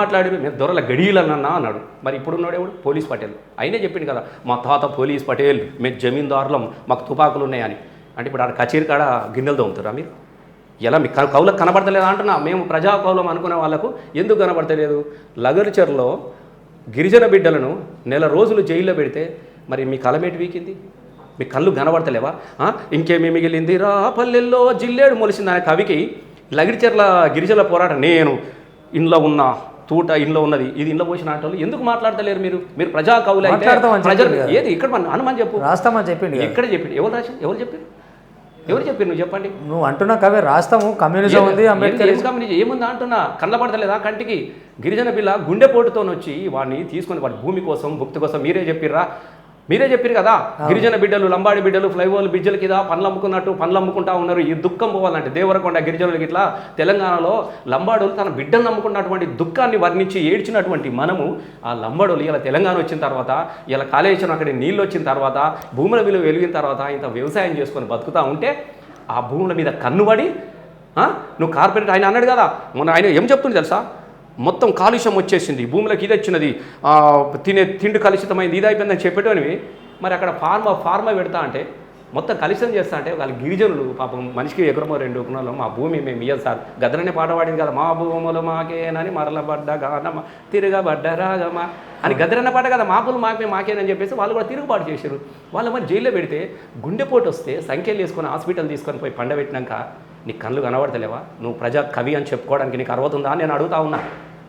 మాట్లాడి మేము దొరల గడియలన్నా అన్నాడు. మరి ఇప్పుడున్నాడు ఎవడు? పోలీస్ పటేల్. అయినే చెప్పింది కదా మా తాత పోలీస్ పటేల్ మేము జమీందారులం మాకు తుపాకులు ఉన్నాయని అంటే ఇప్పుడు ఆడ కచేరి కాడ గిన్నెలు తోముతారా మీరు? ఎలా? మీ కౌలకు కనబడతలేదా అంటున్నా. మేము ప్రజా కౌలం అనుకునే వాళ్ళకు ఎందుకు కనబడతలేదు? లగర్చర్లో గిరిజన బిడ్డలను నెల రోజులు జైల్లో పెడితే మరి మీ కలమేటి వీకింది? మీ కళ్ళు కనబడతలేవా? ఇంకేమి ఇంకేమీ మిగిలింది? రా పల్లెల్లో జిల్లేడు మొలిసింది అనే కవికి లగిరిచెర్ల గిరిజల పోరాటం నేను ఇంట్లో ఉన్న. తూట ఇంట్లో ఉన్నది. ఇది ఇంట్లో పోసిన ఆటలు. ఎందుకు మాట్లాడతలేరు మీరు? మీరు ప్రజా కవులు ప్రజలు. ఏది? ఇక్కడ మన అనుమానం చెప్పు. రాస్తామని చెప్పిండు. ఎక్కడ చెప్పిండు. ఎవరు రాసి ఎవరు చెప్పారు ఎవరు చెప్పారు నువ్వు చెప్పండి. నువ్వు అంటున్న కవి రాస్తాము. కమ్యూనిజం ఉంది అంబేద్కర్ గమనించి ఏముందా అంటున్నా? కళ్ళబడతలేదా కంటికి? గిరిజన పిల్ల గుండెపోటుతో వచ్చి వాడిని తీసుకొని వాడి భూమి కోసం భుక్తి కోసం మీరే చెప్పిర్రా? మీరే చెప్పారు కదా గిరిజన బిడ్డలు లంబాడి బిడ్డలు ఫ్లైఓవర్ బిడ్డల కింద పనులు అమ్ముకున్నట్టు పనులు అమ్ముకుంటా ఉన్నారు ఈ దుఃఖం పోవాలంటే దేవరకొండ గిరిజనులకి ఇట్లా తెలంగాణలో లంబాడులు తన బిడ్డలను నమ్ముకున్నటువంటి దుఃఖాన్ని వర్ణించి ఏడ్చినటువంటి మనము ఆ లంబాడులు ఇలా తెలంగాణ వచ్చిన తర్వాత ఇలా కాళేశ్వరం అక్కడి నీళ్ళు వచ్చిన తర్వాత భూముల విలువ వెలిగిన తర్వాత ఇంత వ్యవసాయం చేసుకొని బతుకుతా ఉంటే ఆ భూముల మీద కన్నుబడి? నువ్వు కార్పొరేట్ ఆయన అన్నాడు కదా మొన్న ఆయన ఏం చెప్తుంది తెలుసా మొత్తం కాలుష్యం వచ్చేసింది. భూములకు ఇది వచ్చినది. తినే తిండి కలుషితమైంది. ఇది అయిపోయిందని చెప్పేటోనివి మరి అక్కడ ఫార్మా ఫార్మా పెడతా అంటే మొత్తం కలుషితం చేస్తా అంటే వాళ్ళ గిరిజనులు పాపం మనిషికి ఎకరమో రెండు ఎకరాలు మా భూమి మేము ఇయ్యం సార్. గదరనే పాట పాడింది కదా. మా భూములు మాకేనని మరలబడ్డ గానమ తిరగబడ్డ రాగమా అని గదరన్న పాట కదా. మా భూములు మాకే మాకేనని చెప్పేసి వాళ్ళు కూడా తిరుగుబాటు చేశారు. వాళ్ళు మరి జైల్లో పెడితే గుండెపోటు వస్తే సంఖ్యలు వేసుకొని హాస్పిటల్ తీసుకొని పోయి పండబెట్టినాక నీ కళ్ళు కనబడతలేవా? నువ్వు ప్రజా కవి అని చెప్పుకోవడానికి నీకు అర్హత ఉందా అని నేను అడుగుతా ఉన్నా.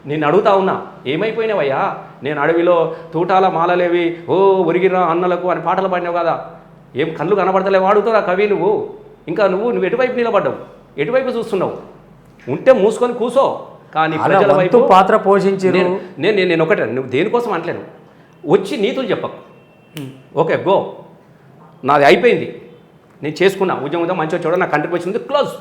నేను అడుగుతా ఉన్నా. ఏమైపోయినావయ్యా? నేను అడవిలో తూటాల మాలలేవి ఓ ఒరిగిరా అన్నలకు అని పాటలు పాడినావు కదా. ఏం కళ్ళు కనబడతలేవా అడుగుతావు కవి నువ్వు? ఇంకా నువ్వు నువ్వు ఎటువైపు నిలబడ్డావు? ఎటువైపు చూస్తున్నావు? ఉంటే మూసుకొని కూసో. కానీ ప్రజల వైపు పాత్ర పోషించారు నేను నేను నేను ఒకటే నువ్వు దేనికోసం అంటలేను వచ్చి నీతులు చెప్పకు. Okay go. నాది అయిపోయింది. నేను చేసుకున్నా ఉద్యమం ఉద్యమం మంచిగా చూడ నా కంట్రీకి వచ్చింది క్లోజ్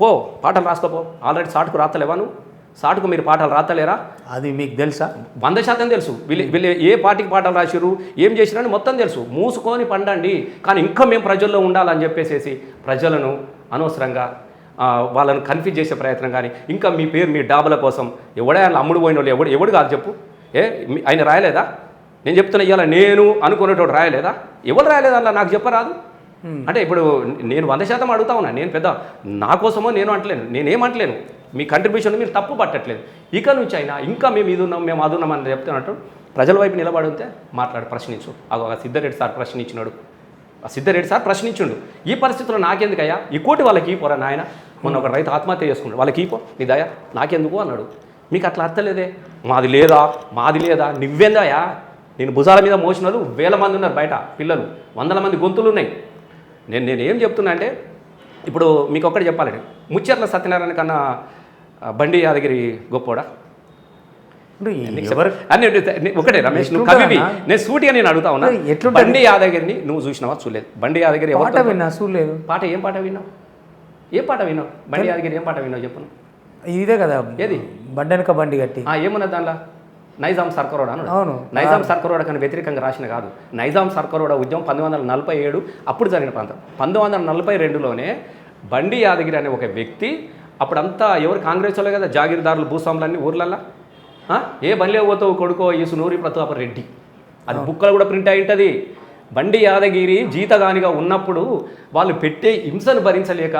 పో పాటలు రాసుకోపో. ఆల్రెడీ సాటుకు రాస్తలేవా నువ్వు? సాటుకు మీరు పాటలు రాస్తలేరా అది మీకు తెలుసా? వంద శాతం తెలుసు. వీళ్ళు వీళ్ళు ఏ పార్టీకి పాటలు రాసిరు ఏం చేసిరని మొత్తం తెలుసు. మూసుకొని పండండి. కానీ ఇంకా మేము ప్రజల్లో ఉండాలని చెప్పేసేసి ప్రజలను అనవసరంగా వాళ్ళను కన్ఫ్యూజ్ చేసే ప్రయత్నం కానీ ఇంకా మీ పేరు మీ డాబుల కోసం ఎవడే ఆయన అమ్ముడు పోయిన వాళ్ళు ఎవడు ఎవడు కాదు చెప్పు. ఏ ఆయన రాయలేదా? నేను చెప్తున్నా ఇవాళ నేను అనుకునేటోడు రాయలేదా? ఎవరు రాయలేదా నాకు చెప్పరాదు. Hmm. అంటే ఇప్పుడు నేను వంద శాతం అడుగుతా ఉన్నా నేను పెద్ద నా కోసమో నేను అంటలేను నేనేమంటలేను మీ కంట్రిబ్యూషన్ మీరు తప్పు పట్టట్లేదు. ఇక నుంచి అయినా ఇంకా మేము ఇది ఉన్నాం మేము అది ఉన్నాం అని చెప్తున్నట్టు ప్రజల వైపు నిలబడితే మాట్లాడు ప్రశ్నించు. అగో ఆ సిద్ధారెడ్డి సార్ ప్రశ్నించినాడు. ఆ సిద్ధరెడ్డి సార్ ప్రశ్నించుండు. ఈ పరిస్థితిలో నాకెందుకయ్యా? ఈ కోటి వాళ్ళకి ఈ పోరా నాయన? మొన్న ఒక రైతు ఆత్మహత్య చేసుకున్నాడు. వాళ్ళకి ఈపో నీ దయా నాకెందుకు అన్నాడు. మీకు అట్లా అర్థలేదే మాది లేదా? మాది లేదా? నువ్వేందాయా నేను భుజాల మీద మోసిన వేల మంది ఉన్నారు బయట పిల్లలు. వందల మంది గొంతులు ఉన్నాయి. నేను నేను ఏం చెప్తున్నా అంటే ఇప్పుడు మీకు ఒక్కటి చెప్పాలండి. ముచ్చర్ల సత్యనారాయణ కన్నా బండి యాదగిరి గొప్పోడా? ఒకటే రమేష్ నువ్వు కవివి? నేను సూటిగా నేను అడుగుతా ఉన్నా. ఎట్లుంటది? బండి యాదగిరిని నువ్వు చూసినావా? చూడలేదు. బండి యాదగిరి పాట విన్నా చూడలేదు. పాట ఏం పాట విన్నావు? ఏ పాట విన్నావు? బండి యాదగిరి ఏం పాట విన్నావు చెప్పను ఇదే కదా ఏది? బండెనక బండి కట్టి. ఆ ఏమున్నది దానిలో నైజాం సర్కరోడ అన్నాడు. అవును. నైజాం సర్కరోడ కానీ వ్యతిరేకంగా రాసిన కాదు. నైజాం సర్కరోడ ఉద్యమం పంతొమ్మిది వందల నలభై ఏడు అప్పుడు జరిగిన ప్రాంతం. పంతొమ్మిది వందల నలభై రెండులోనే బండి యాదగిరి అనే ఒక వ్యక్తి అప్పుడంతా ఎవరు కాంగ్రెస్ వాళ్ళే కదా జాగీర్దారులు భూస్వాములన్నీ ఊర్లల్లా? ఏ బండిలో పోతావు కొడుకో ఈ సునూరి ప్రతాప రెడ్డి అది బుక్కలు కూడా ప్రింట్ అయి ఉంటుంది. బండి యాదగిరి జీతగానిగా ఉన్నప్పుడు వాళ్ళు పెట్టే హింసను భరించలేక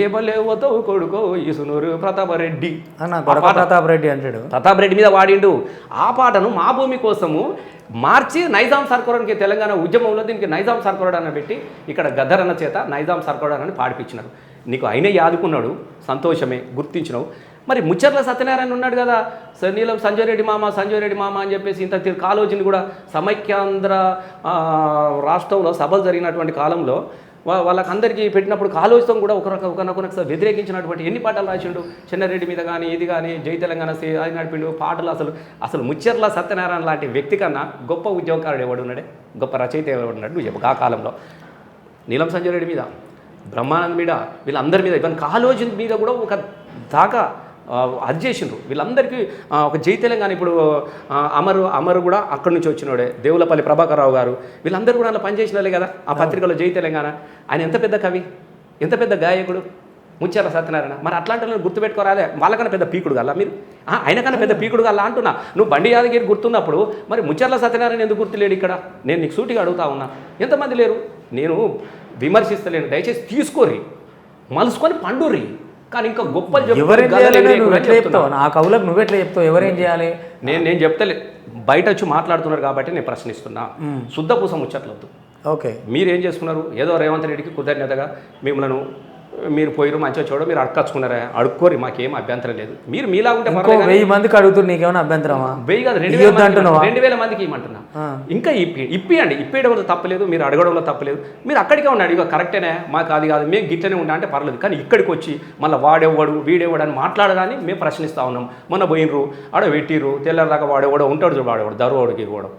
ఏ బల్లే పోతావు కొడుకో ఈ సునూరి ప్రతాపరెడ్డి. అన్న గొడవ ప్రతాప్ రెడ్డి అంటాడు. ప్రతాప్ రెడ్డి మీద వాడిండు. ఆ పాటను మా భూమి కోసము మార్చి నైజాం సర్కోరానికి తెలంగాణ ఉద్యమంలో దీనికి నైజాం సర్కోరాడు అని పెట్టి ఇక్కడ గద్దరన్న చేత నైజాం సర్కోరాడు అని పాడిపించినారు. నీకు అయినే యాదుకున్నాడు సంతోషమే గుర్తించినావు. మరి ముచ్చర్ల సత్యనారాయణ ఉన్నాడు కదా. స- నీలం సంజయ్ రెడ్డి మామ సంజయ్ రెడ్డి మామ అని చెప్పేసి ఇంత తి- కాలోజీని కూడా సమైక్యాంధ్ర రాష్ట్రంలో సభలు జరిగినటువంటి కాలంలో వాళ్ళకందరికీ పెట్టినప్పుడు కాలోచితో కూడా ఒకరొక ఒకనొక వ్యతిరేకించినటువంటి ఎన్ని పాటలు రాసిండు? చెన్నారెడ్డి మీద కానీ ఇది కానీ జై తెలంగాణ సే అది నడిపిండు. పాటలు అసలు అసలు ముచ్చర్ల సత్యనారాయణ లాంటి వ్యక్తి కన్నా గొప్ప ఉద్యోగకారుడు ఎవడు ఉన్నాడే? గొప్ప రచయిత ఎవడు ఉన్నాడు? నువ్వు చెప్పు ఆ కాలంలో. నీలం సంజయ్ రెడ్డి మీద బ్రహ్మానంద్ మీద వీళ్ళందరి మీద ఇవన్నీ కాలోజీ మీద కూడా ఒక దాకా అది చేసిండ్రు. వీళ్ళందరికీ ఒక జై తెలంగాణ ఇప్పుడు అమరు అమరు కూడా అక్కడి నుంచి వచ్చినోడే. దేవులపల్లి ప్రభాకర్ రావు గారు. వీళ్ళందరూ కూడా అలా పనిచేసిన వాళ్ళే కదా ఆ పత్రికలో జై తెలంగాణ. ఆయన ఎంత పెద్ద కవి? ఎంత పెద్ద గాయకుడు? ముత్యాల సత్యనారాయణ. మరి అట్లాంటి వాళ్ళని గుర్తుపెట్టుకోరాదే. వాళ్ళకన్నా పెద్ద పీకుడు గల్లా మీరు? ఆయనకన్నా పెద్ద పీకుడు గల్లా అంటున్నా. నువ్వు బండి యాదగిరి గుర్తున్నప్పుడు మరి ముత్యాల సత్యనారాయణ ఎందుకు గుర్తులేడు ఇక్కడ? నేను నీకు సూటిగా అడుగుతా ఉన్నా. ఎంతమంది లేరు? నేను విమర్శిస్తలేను. దయచేసి తీసుకోరి మలుసుకొని పండుర్రి. కానీ ఇంకా గొప్పలు ఎవరేం. చెప్తావు? నా కవులకు నువ్వు ఎట్లా చెప్తావు? ఎవరేం చేయాలి? నేను నేను చెప్తలే. బయట వచ్చి మాట్లాడుతున్నారు కాబట్టి నేను ప్రశ్నిస్తున్నా. శుద్ధ పూస ముచ్చట్లొద్దు. ఓకే. మీరు ఏం చేసుకున్నారు? ఏదో రేవంత్ రెడ్డికి కృతజ్ఞతగా మిమ్మల్ని మీరు పోయిరు మంచిగా చూడ మీరు అడకచ్చుకున్నారా అడుక్కోరి మాకేం అభ్యంతరం లేదు. మీరు మీలా ఉంటే వెయ్యి మందికి అడుగుతున్నారు నీకేమైనా అభ్యంతరమా? వెయ్యి కాదు రెండు వేల? రెండు వేల మందికి ఇవ్వమంటున్నా. ఇంకా ఇప్పి ఇప్పియండి. ఇప్పేయడంలో తప్పలేదు మీరు అడగడంలో తప్పలేదు. మీరు అక్కడికే ఉండండి. ఇక కరెక్టేనే మాకు అది కాదు మేము గిట్లనే ఉన్నా అంటే పర్లేదు కానీ ఇక్కడికి వచ్చి మళ్ళీ వాడేవాడు వీడేవాడు అని మాట్లాడగానే మేము ప్రశ్నిస్తా ఉన్నాం. మొన్న పోయినరు ఆడ పెట్టిర్రు తెల్లారిదాకా వాడేవాడు ఉంటాడు చూడు వాడేవాడు దరువాడికి ఇవ్వడం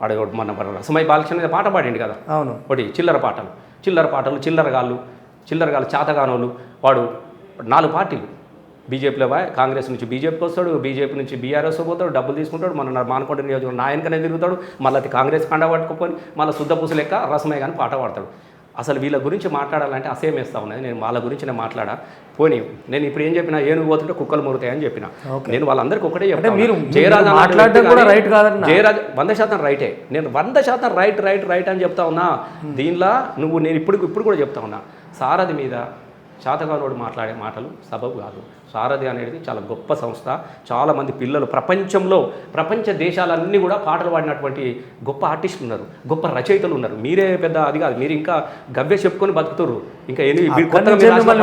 వాడేవాడు మన రసమై బాలకృష్ణ పాట పాడిండు కదా? అవును. ఒకటి చిల్లర పాటలు. చిల్లర పాటలు చిల్లరగాళ్ళు చిల్లరగాళ్ళు చేతగానోళ్ళు వాడు నాలుగు పార్టీలు. బీజేపీలో కాంగ్రెస్ నుంచి బీజేపీకి వస్తాడు బీజేపీ నుంచి బీఆర్ఎస్ పోతాడు డబ్బులు తీసుకుంటాడు మన మానకొండ నియోజకవర్గం నాయనకనే తిరుగుతాడు మళ్ళీ కాంగ్రెస్ కండ పట్టుకుపోయి మళ్ళీ శుద్ధపూస లెక్క రసమే కానీ పాట పాడతాడు. అసలు వీళ్ళ గురించి మాట్లాడాలంటే అసేం వేస్తా ఉన్నది. నేను వాళ్ళ గురించి నేను మాట్లాడా? పోనీ నేను ఇప్పుడు ఏం చెప్పినా ఏనుగు పోతుంటే కుక్కలు మురుతాయని చెప్పిన. నేను వాళ్ళందరికీ ఒకటే చెప్తా మీరు- జయరాజ్ రైట్ కాదన్న. జయరాజ్ వంద శాతం రైటే. నేను వంద శాతం రైట్ రైట్ రైట్ అని చెప్తా ఉన్నా. దీనిలో నువ్వు నేను ఇప్పుడు ఇప్పుడు కూడా చెప్తా ఉన్నా. సారథి మీద శాతగానోడు మాట్లాడే మాటలు సబబు కాదు. సారథి అనేది చాలా గొప్ప సంస్థ. చాలామంది పిల్లలు ప్రపంచంలో ప్రపంచ దేశాలన్నీ కూడా పాటలు పాడినటువంటి గొప్ప ఆర్టిస్టులు ఉన్నారు. గొప్ప రచయితలు ఉన్నారు. మీరే పెద్ద అది కాదు. మీరు ఇంకా గవ్వే చెప్పుకొని బతుకుతారు ఇంకా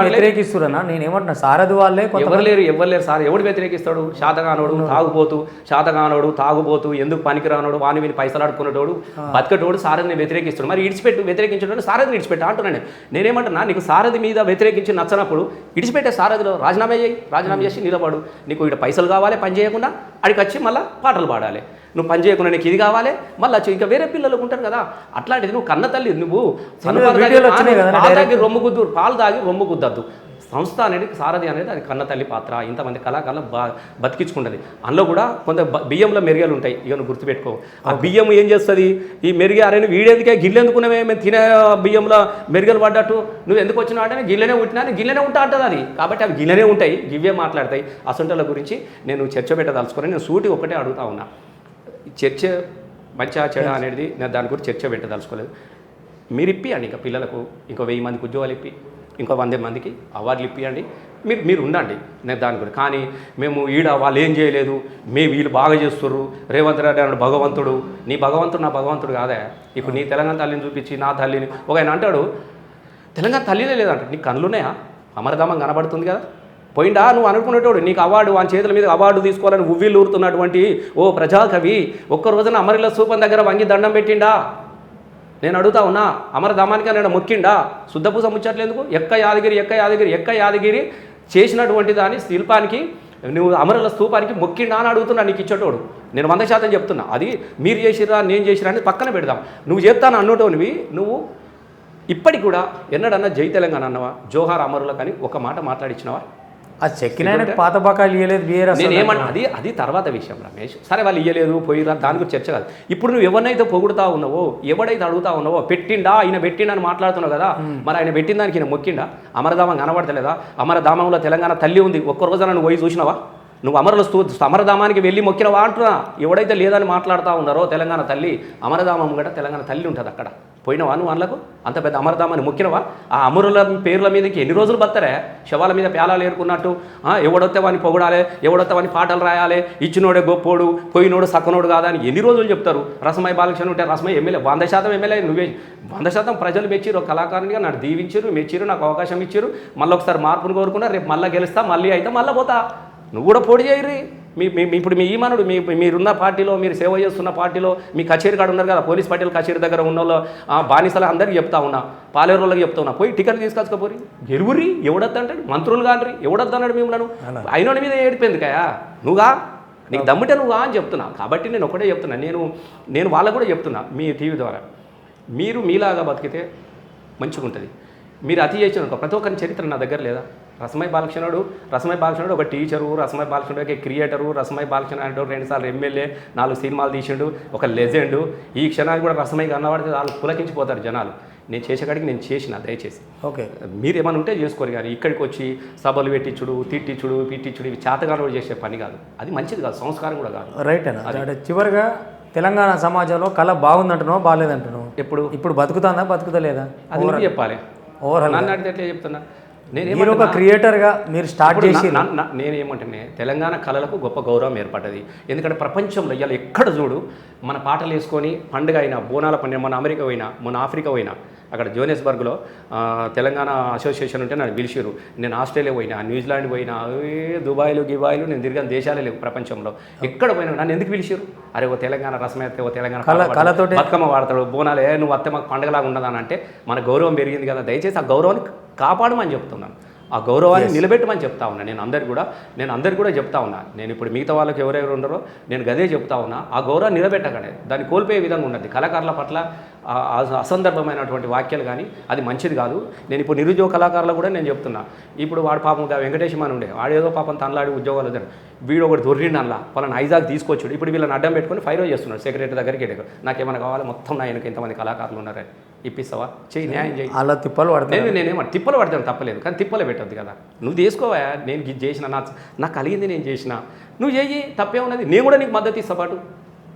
వ్యతిరేకిస్తున్నా నేను ఏమంటున్నా? సారథి వాళ్ళే ఎవరు లేరు ఎవరు లేరు. సార్ ఎవడు వ్యతిరేకిస్తాడు? శాతగానోడు తాగుపోతూ శాతగానోడు తాగుపోతూ ఎందుకు పనికిరానోడు? వాని విని పైసలు ఆడుకునేటోడు బతకటోడు సారథిని వ్యతిరేకిస్తాడు మరి ఇడిచిపెట్టు వ్యతిరేకించడం సారథిని ఇడిచిపెట్టు? అంటున్నాను నేను. నేనేమంటున్నా? నీకు సారథి మీద వ్యతిరేకించి నచ్చనప్పుడు ఇడిచిపెట్టే సారథిలో రాజీనామా చేయి రాజీనామా చేసి నిలబడు. నీకు ఇక్కడ పైసలు కావాలి పని చేయకుండా అడికి వచ్చి మళ్ళీ పాటలు పాడాలి. నువ్వు పని చేయకుండా నీకు ఇది కావాలి మళ్ళీ వచ్చి ఇంకా వేరే పిల్లలకు ఉంటారు కదా అట్లాంటిది నువ్వు కన్న తల్లి నువ్వు పాలు తాగి రొమ్ము గుద్దు పాలు తాగి రొమ్ము గుద్దద్దు. సంస్థ అనేది సారథి అనేది అది కన్న తల్లి పాత్ర. ఇంతమంది కళాకారులు బా బతికించుకుంటుంది. అందులో కూడా కొంత బియ్యంలో మెరుగలు ఉంటాయి. ఇక నువ్వు గుర్తుపెట్టుకో. ఆ బియ్యం ఏం చేస్తుంది? ఈ మెరుగే అరే వీడెందుకే గిల్లెందుకునేవే మేము తినే బియ్యంలో మెరుగలు పడ్డట్టు. నువ్వు ఎందుకు వచ్చినావు అంటే గిల్లెనే ఉంటున్నా గిల్లెనే ఉంటా అంటుంది అది. కాబట్టి అవి గిల్లెనే ఉంటాయి. ఇవే మాట్లాడతాయి. అసంటల గురించి నేను చర్చ పెట్టదలుచుకొని నేను సూటి ఒకటే అడుగుతా ఉన్నా. చర్చ మంచిగా చెడ అనేది నేను దాని గురించి చర్చ పెట్టదలుచుకోలేదు. మీరు ఇప్పియండి ఇంకా పిల్లలకు ఇంకో వెయ్యి మందికి ఉద్యోగాలు ఇప్పి. ఇంకో వంద మందికి అవార్డులు ఇప్పియండి. మీరు మీరు ఉండండి. నేను దాని గురించి కానీ మేము ఈడ వాళ్ళు ఏం చేయలేదు. మేము వీళ్ళు బాగా చేస్తుర్రు. రేవంత్ రెడ్డి అన్నాడు భగవంతుడు. నీ భగవంతుడు నా భగవంతుడు కాదే. ఇప్పుడు నీ తెలంగాణ తల్లిని చూపించి నా తల్లిని ఒక ఆయన అంటాడు తెలంగాణ తల్లినే లేదంట. కళ్ళు కళ్ళున్నాయా? అమరధామం కనబడుతుంది కదా. పోయిండా? నువ్వు అనుకునేటోడు. నీకు అవార్డు వాని చేతుల మీద అవార్డు తీసుకోవాలని ఉవ్విల్లు ఊరుతున్నటువంటి ఓ ప్రజాకవి ఒక్క రోజున అమరిల సూపం దగ్గర వంగి దండం పెట్టిండా? నేను అడుగుతా ఉన్నా అమరధామానికి నేను మొక్కిండా? శుద్ధపూస ముచ్చట్లేందుకు ఎక్క యాదగిరి ఎక్క యాదగిరి ఎక్క యాదగిరి చేసినటువంటి దాని శిల్పానికి నువ్వు అమరుల స్తూపానికి మొక్కిండా అని అడుగుతున్నా నీకు ఇచ్చేటోడు. నేను వంద శాతం చెప్తున్నా. అది మీరు చేసిరా నేను చేసిరా అని పక్కన పెడదాం. నువ్వు చేస్తాను అన్నటోనివి నువ్వు ఇప్పటికి కూడా ఎన్నడన్నా జై తెలంగాణ అన్నవా? జోహార్ అమరులకు అని ఒక మాట మాట్లాడిచ్చినవా? ఆ చెక్కిన పాత బకాయిలు ఇవ్వలేదు బిఏర్ నేను ఏమన్నా అది అది తర్వాత విషయం రమేష్. సరే వాళ్ళు ఇయ్యలేదు పోయిరా దాని గురించి చర్చ కాదు. ఇప్పుడు నువ్వు ఎవరినైతే పొగుడుతా ఉన్నావో ఎవడైతే అడుగుతా ఉన్నావో పెట్టిండా ఆయన పెట్టిండా అని మాట్లాడుతున్నావు కదా మరి ఆయన పెట్టిన దానికి ఈయన మొక్కిండా? అమరధామం కనబడతలేదా? అమరధామంలో తెలంగాణ తల్లి ఉంది ఒక్క రోజున నువ్వు పోయి చూసినావా? నువ్వు అమరుల స్తూ అమరధామానికి వెళ్ళి మొక్కినవా అంటున్నా? ఎవడైతే లేదని మాట్లాడుతూ ఉన్నారో తెలంగాణ తల్లి అమరధామం కూడా తెలంగాణ తల్లి ఉంటుంది అక్కడ. పోయినవా నువ్వు వాళ్ళకు అంత పెద్ద అమరధామని మొక్కినవా? ఆ అమరుల పేర్ల మీదకి ఎన్ని రోజులు బత్తరే? శవాల మీద పేలాలు ఏరుకున్నట్టు ఎవడొస్తే వాని పొగడాలి ఎవడొస్తే వాని పాటలు రాయాలి ఇచ్చినోడే గొప్పోడు పోయినోడు సక్కనోడు కాదని ఎన్ని రోజులు చెప్తారు? రసమై బాలకృష్ణ ఉంటే రసమై ఎమ్మెల్యే వంద శాతం ఎమ్మెల్యే నువ్వే వంద శాతం ప్రజలు మెచ్చిరు ఒక కళాకారునిగా నాకు దీవించారు మెచ్చిరు నాకు అవకాశం ఇచ్చారు మళ్ళీ ఒకసారి మార్పును కోరుకున్నా రేపు మళ్ళీ గెలుస్తా మళ్ళీ అయితే మళ్ళీ పోతా. నువ్వు కూడా పోటీ చేయరు మీ మీ ఇప్పుడు మీ ఈమానుడు మీ మీరున్న పార్టీలో మీరు సేవ చేస్తున్న పార్టీలో మీ కచేరీ కాడ ఉన్నారు కదా పోలీస్ పార్టీలు కచేరీ దగ్గర ఉన్న వాళ్ళు ఆ బానిసలు అందరికీ చెప్తా ఉన్నా పాలేరు వాళ్ళకి చెప్తా ఉన్నా పోయి టికెట్ తీసుకొచ్చుకోపోరి గెలువురి ఎవడద్దు అంటాడు మంత్రులు కాండ్రి ఎవడద్దు అన్నాడు మిమ్మల్ని అయినోడి మీద ఏడిపోయింది కయా? నువ్వుగా నీకు దమ్ముంటే నువ్వుగా అని చెప్తున్నా. కాబట్టి నేను ఒకటే చెప్తున్నా. నేను నేను వాళ్ళకు కూడా చెప్తున్నా మీ టీవీ ద్వారా. మీరు మీలాగా బతికితే మంచిగా ఉంటుంది మీరు అతి చేసిన ప్రతి ఒక్కరి చరిత్ర నా దగ్గర లేదా? రసమై బాలకృష్ణుడు రసమై బాలకృష్ణుడు ఒక టీచరు రసమై బాలకృష్ణుడు ఒక క్రియేటరు రసమై బాలకృష్ణ అంటే రెండుసార్లు ఎమ్మెల్యే నాలుగు సినిమాలు తీసిండు ఒక లెజెండు ఈ క్షణానికి కూడా రసమై కన్నవాడితే వాళ్ళు పులకించిపోతారు జనాలు. నేను చేసేకాడికి నేను చేసిన దయచేసి. ఓకే. మీరు ఏమైనా ఉంటే చేసుకోరు కానీ ఇక్కడికి వచ్చి సభలు పెట్టించుడు తిట్టించుడు పిట్టించుడు ఇవి చేతగానోడు చేసే పని కాదు. అది మంచిది కాదు సంస్కారం కూడా కాదు. రైట్ అన్న. చివరిగా తెలంగాణ సమాజంలో కళ బాగుందంటున్నావు బాగాలేదంటున్నావు? ఎప్పుడు? ఇప్పుడు బతుకుతుందా బతుకుతలేదా? అది చెప్పాలి. ఓవరాల్ నన్ను అడిగితే ఎట్లా చెప్తున్నా? మీరు ఒక క్రియేటర్గా మీరు స్టార్ట్ చేసి నా- నా- నా- నేనేమంటున్నా తెలంగాణ కళలకు గొప్ప గౌరవం ఏర్పడ్డది. ఎందుకంటే ప్రపంచంలో ఇవాళ ఎక్కడ చూడు మన పాటలు వేసుకొని పండుగ అయినా బోనాల పండుగ మన అమెరికా పోయినా మన ఆఫ్రికా పోయినా అక్కడ జోనెస్బర్గ్లో తెలంగాణ అసోసియేషన్ ఉంటే నన్ను పిలిచిరు నేను ఆస్ట్రేలియా పోయినా న్యూజిలాండ్ పోయినా దుబాయ్లు గిబాయ్లు నేను తిరిగిన దేశాలే లేవు ప్రపంచంలో. ఎక్కడ పోయినా నన్ను ఎందుకు పిలిచిరు అరే ఓ తెలంగాణ రసమైతే ఓ తెలంగాణ బతుకమ్మ వాడతాడు బోనాలు ఏ నువ్వు అత్తే మాకు పండగలాగా ఉండదని అంటే మన గౌరవం పెరిగింది కదా. దయచేసి ఆ గౌరవాన్ని కాపాడమని చెప్తున్నాను. ఆ గౌరవాన్ని నిలబెట్టమని చెప్తా ఉన్నా. నేను అందరికి కూడా నేను అందరికి కూడా చెప్తా ఉన్నా. నేను ఇప్పుడు మిగతా వాళ్ళకి ఎవరెవరు ఉన్నారో నేను గదే చెప్తా ఉన్నా. ఆ గౌరవాన్ని నిలబెట్టగానే దాన్ని కోల్పోయే విధంగా ఉన్నది. కళాకారుల పట్ల అసందర్భమైనటువంటి వాక్యాలు కానీ అది మంచిది కాదు. నేను ఇప్పుడు నిరుద్యోగ కళాకారులు కూడా నేను చెప్తున్నా. ఇప్పుడు వాడు పాపం వెంకటేశ్వర అని ఉండే. వాడు ఏదో పాపం తనలాడి ఉద్యోగాలు వదిలాడు. వీడు ఒకటి దొర్రిండు అలా వాళ్ళని ఐజాక్ తీసుకొచ్చాడు. ఇప్పుడు వీళ్ళని అడ్డం పెట్టుకొని ఫైరో చేస్తున్నాడు. సెక్రటరీ దగ్గరికి వెళ్ళాడు నాకేమైనా కావాలి? మొత్తం నా వెనక ఇంతమంది కళాకారులు ఉన్నారని ఇప్పిస్తావా? చెయ్యి న్యాయం చేయి అలా తిప్పలు పడతాయి నేను నేనేమో తిప్పలు పడతాను తప్పలేదు. కానీ తిప్పలు పెట్టద్దు కదా. నువ్వు చేసుకోవా నేను చేసిన నా నాకు కలిగింది నేను చేసిన. నువ్వు చేయి తప్పే ఉన్నది. నేను కూడా నీకు మద్దతు ఇస్తా పాటు.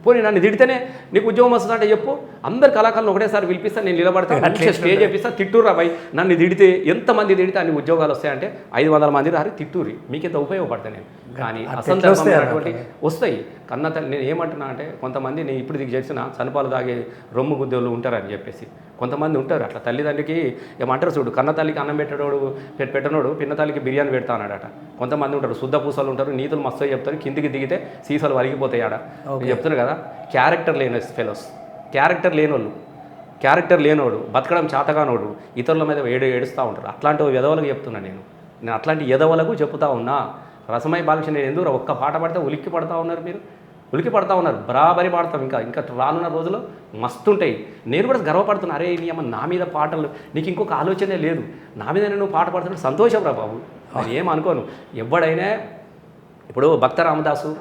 పోనీ నన్ను తిడితేనే నీకు ఉద్యోగం వస్తుందంటే చెప్పు. అందరు కళాకారులు ఒకటేసారి పిలిపిస్తా నేను నిలబడతాను మంచిగా స్టేజ్ చేపిస్తా తిట్టురా బాయ్. నన్ను తిడితే ఎంతమంది తిడితే అన్ని ఉద్యోగాలు వస్తాయంటే ఐదు వందల మంది రారి తిట్టూరి మీకెంత ఉపయోగపడతా నేను? కానీ అసందర్భమైనటువంటి వస్తాయి కన్న తల్లి నేను ఏమంటున్నా అంటే కొంతమంది నేను ఇప్పుడు దిగి చేసిన చనిపాలు తాగే రొమ్ము గుద్దోళ్ళు ఉంటారని చెప్పేసి. కొంతమంది ఉంటారు అట్లా. తల్లిదండ్రికి ఏమంటారు చూడు కన్న తల్లికి అన్నం పెట్టడోడు పెట్ పెట్టనోడు పిన్న తల్లికి బిర్యానీ పెడతా అన్నాడట. కొంతమంది ఉంటారు శుద్ధ పూసలు ఉంటారు నీతులు మస్తు చెప్తారు కిందికి దిగితే సీసాలు వరిగిపోతాయి ఆడ. చెప్తున్నా కదా క్యారెక్టర్ లేని ఫెలోస్. క్యారెక్టర్ లేనోళ్ళు. క్యారెక్టర్ లేనోడు బతకడం చేతగానోడు ఇతరుల మీద ఏడు ఏడుస్తూ ఉంటారు. అట్లాంటి ఎదవలకు చెప్తున్నా నేను. నేను అట్లాంటి ఎదవలకు చెప్తా ఉన్నా. రసమై బాలకృష్ణ నేను ఎందుకు ఒక్క పాట పాడితే ఉలిక్కి పడతా ఉన్నారు మీరు? ఉలికి పడతా ఉన్నారు. బరాబరి పాడతాం ఇంకా. ఇంకా రానున్న రోజులు మస్తు ఉంటాయి నేను కూడా గర్వపడుతున్నా. అరే నీ అమ్మ నా మీద పాటలు నీకు ఇంకొక ఆలోచనే లేదు. నా మీద నువ్వు పాట పాడుతున్నా సంతోషం రా బాబు. ఏం అనుకోను. ఎవడైనా ఇప్పుడు భక్త రామదాసు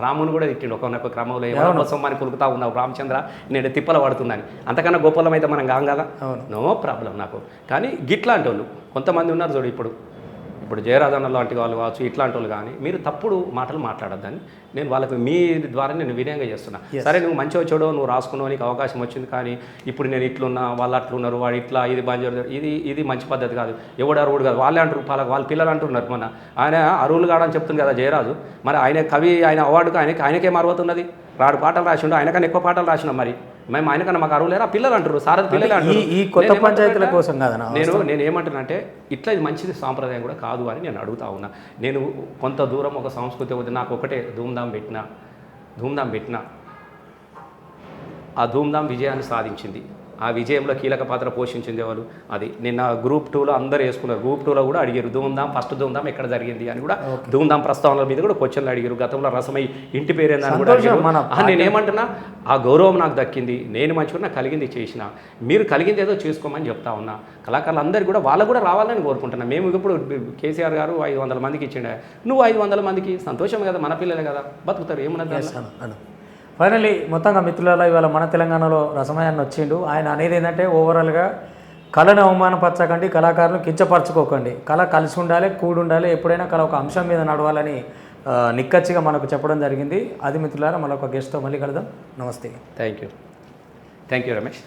రాముని కూడా తిట్టిండు. ఒకనొక క్రమంలో ఎవరో సొమ్మని కులుకుతా ఉన్నావు రామచంద్ర నేను తిప్పల పడుతున్నాను. అంతకన్నా గొప్పలం అయితే మనం కాం కదా? నో ప్రాబ్లం నాకు. కానీ గిట్లాంటి వాళ్ళు కొంతమంది ఉన్నారు చూడు ఇప్పుడు. ఇప్పుడు జయరాజన్న లాంటి వాళ్ళు కావచ్చు ఇట్లాంటి వాళ్ళు కానీ మీరు తప్పుడు మాటలు మాట్లాడొద్దని నేను వాళ్ళకి మీ ద్వారా నేను వినయంగా చేస్తున్నా. సరే నువ్వు మంచిగా వచ్చాడో నువ్వు రాసుకున్నావు నీకు అవకాశం వచ్చింది కానీ ఇప్పుడు నేను ఇట్లున్నా వాళ్ళు అట్లున్నారు వాడు ఇట్లా ఇది బంజారు ఇది ఇది మంచి పద్ధతి కాదు. ఎవడు అరువుడు కాదు. వాళ్ళే అంటారు వాళ్ళ వాళ్ళ పిల్లలు అంటున్నారు మన ఆయన అరువులు కాడని చెప్తుంది కదా జయరాజు. మరి ఆయన కవి ఆయన అవార్డుకు ఆయనకి ఆయనకేం అర్హత ఉన్నది రాడు పాటలు రాసిండు ఆయనకన్నా ఎక్కువ పాటలు రాసినాం మరి. మేము ఆయనకన్నా మాకు అరువు లేరా? పిల్లలు అంటారు సారథి పిల్లలు అంటారు ఈ- కొత్త పంచాయతీల కోసం కాదన్న నేను నేను ఏమంటున్నా అంటే ఇట్లా ఇది మంచిది సాంప్రదాయం కూడా కాదు అని నేను అడుగుతా ఉన్నా. నేను కొంత దూరం ఒక సంస్కృతి వద్ద నాకు ఒకటే ధూమ్ధాం పెట్టిన ధూమ్ధాం పెట్టిన ఆ ధూమ్ధాం విజయాన్ని సాధించింది. ఆ విజయంలో కీలక పాత్ర పోషించింది ఎవరు? అది నిన్న గ్రూప్ టూలో అందరూ వేసుకున్నారు. గ్రూప్ టూలో కూడా అడిగారు ధూమ్ధాం ఫస్ట్ ధూమ్ధాం ఎక్కడ జరిగింది? అని కూడా ధూమ్ధాం ప్రస్తావనల మీద కూడా క్వశ్చన్లు అడిగారు. గతంలో రసమై ఇంటి పేరేందని కూడా అడిగారు. నేనేమంటున్నా? ఆ గౌరవం నాకు దక్కింది. నేను మంచిగా నాకు కలిగింది చేసిన. మీరు కలిగింది ఏదో చేసుకోమని చెప్తా ఉన్నా. కళాకారులు అందరికీ కూడా వాళ్ళకు కూడా రావాలని కోరుకుంటున్నా. మేము ఇప్పుడు కేసీఆర్ గారు ఐదు వందల మందికి ఇచ్చిండే. నువ్వు ఐదు వందల మందికి? సంతోషం కదా మన పిల్లలే కదా. బతుకుతారు. ఏమన్నది దాంట్లో? ఫైనలీ మొత్తంగా మిత్రులలో ఇవాళ మన తెలంగాణలో రసమయాన్ని వచ్చిండు. ఆయన అనేది ఏంటంటే ఓవరాల్గా కళను అవమానపరచకండి కళాకారులు కించపరచుకోకండి. కళ కలిసి ఉండాలి కూడి ఉండాలి ఎప్పుడైనా కళ ఒక అంశం మీద నడవాలని నిక్కచ్చిగా మనకు చెప్పడం జరిగింది. అది మిత్రులారా మళ్ళీ ఒక గెస్ట్తో మళ్ళీ కలుద్దాం. నమస్తే. Thank you thank you Ramesh